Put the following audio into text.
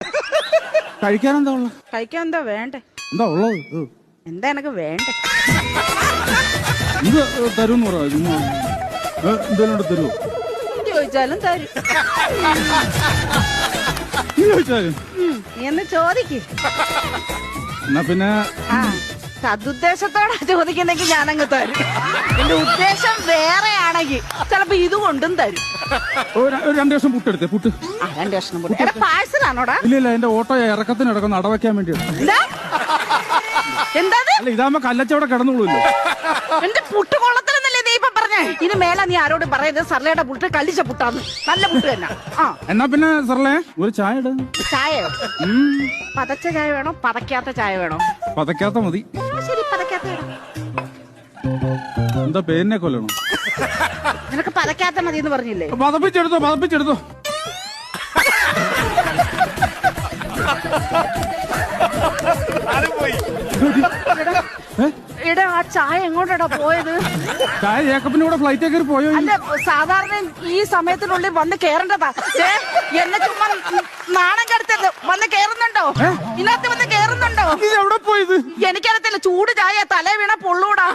കഴിക്കാൻ എന്താ ഉള്ള? കഴിക്കാൻ എന്താ വേണ്ടേ? എന്താ ഉള്ളത്? എന്താ എനക്ക് വേണ്ടേ? ഇത് ചുമ്മാ. ഏ, എന്തേലും തരുമോ ചോദിച്ചാലും തരും. ചോദിച്ചാലും. എന്ന് ചോദിക്ക്. എന്നാ പിന്നെ ആ. സതുദ്ദേശത്തോടെ ചോദിക്കുന്നെങ്കിൽ ഞാനങ്ങ് തരും. എന്റെ ഉദ്ദേശം വേറെ ആണെങ്കിൽ ചിലപ്പോ ഇതുകൊണ്ടും തരും. രണ്ട് ദിവസം പുട്ടെടുത്തേ പുട്ട്. ആ രണ്ട് കഷ്ണം എടാ പാഴ്സലാണോടാ ഇല്ല ഇല്ല എന്റെ ഓട്ടോ ഇറക്കത്തിന് ഇടക്കുന്ന അടവയ്ക്കാൻ വേണ്ടിയാണ് എന്താ? എന്താ ഇത്? അല്ല ഇതാകുമ്പോ കല്ലച്ചവിടെ കിടന്നുള്ളൂല്ലോ എന്റെ പുട്ട് കൊള്ളത്തിലെന്നല്ലേ നീ ഇപ്പൊ പറഞ്ഞേ? ഇത് മേലെ നീ ആരോട് പറയരുത് സർലയുടെ പുട്ട് കല്ലിച്ച പുട്ടാന്ന്. നല്ല പുട്ട് തന്നെ. ആ. എന്നാ പിന്നെ സർലേ ഒരു ചായ ഇട. ചായയോ? പതച്ച ചായ വേണോ? പതക്കാത്ത ചായ വേണോ? പതക്കാത്ത മതി. എന്താ പേരിനെ കൊല്ലണം? നിനക്ക് പതക്കാത്ത മതി എന്ന് പറഞ്ഞില്ലേ? പതപ്പിച്ചെടുത്തോ പതപ്പിച്ചെടുത്തോ? എടാ ആ ചായ എങ്ങോട്ടാ പോയത്? ചായ ജേക്കബിന്റെ കൂടെ ഫ്ലൈറ്റ് കയറി പോയോ അല്ല സാധാരണ ഈ സമയത്തിനുള്ളിൽ വന്ന് കേറേണ്ടതാ. എന്നെ ചുമ്മാ നാണം കെടുത്തത് വന്ന് കേറുന്നുണ്ടോ? ഇന്നത്തെ വന്ന് കേറുന്നുണ്ടോ? എവിടെ പോയത്? എനിക്കറിയത്തില്ല ചൂട് ചായ തലേ വീണ പൊള്ളൂടാ.